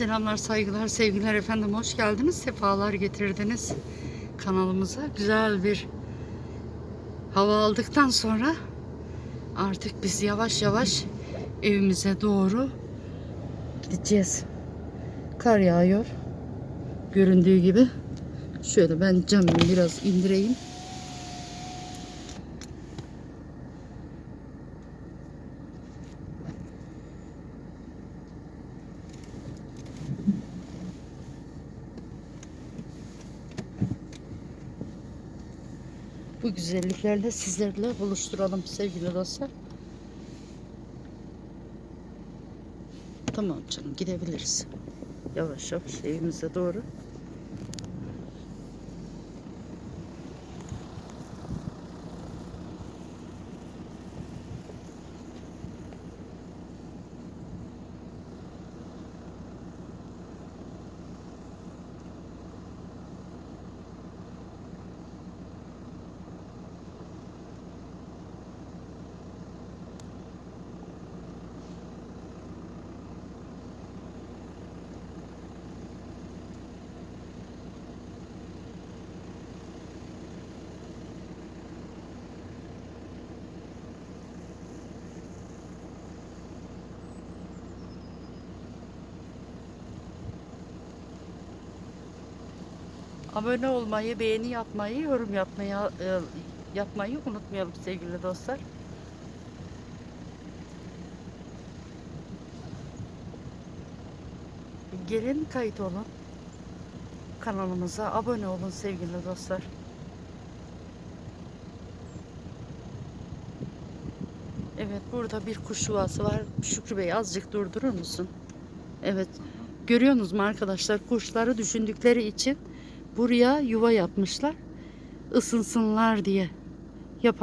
Selamlar, saygılar, sevgiler efendim. Hoş geldiniz. Sefalar getirdiniz kanalımıza. Güzel bir hava aldıktan sonra artık biz yavaş yavaş evimize doğru gideceğiz. Kar yağıyor. Göründüğü gibi. Şöyle ben camımı biraz indireyim. Bu güzelliklerle sizlerle buluşturalım sevgili dostlar. Tamam canım gidebiliriz. Yavaş yavaş evimize doğru. Abone olmayı, beğeni yapmayı, yorum yapmayı, e, yapmayı unutmayalım sevgili dostlar. Gelin kayıt olun. Kanalımıza abone olun sevgili dostlar. Evet burada bir kuş yuvası var. Şükrü Bey azıcık durdurur musun? Evet. Görüyorsunuz mu arkadaşlar? Kuşları düşündükleri için buraya yuva yapmışlar. Isınsınlar diye yapan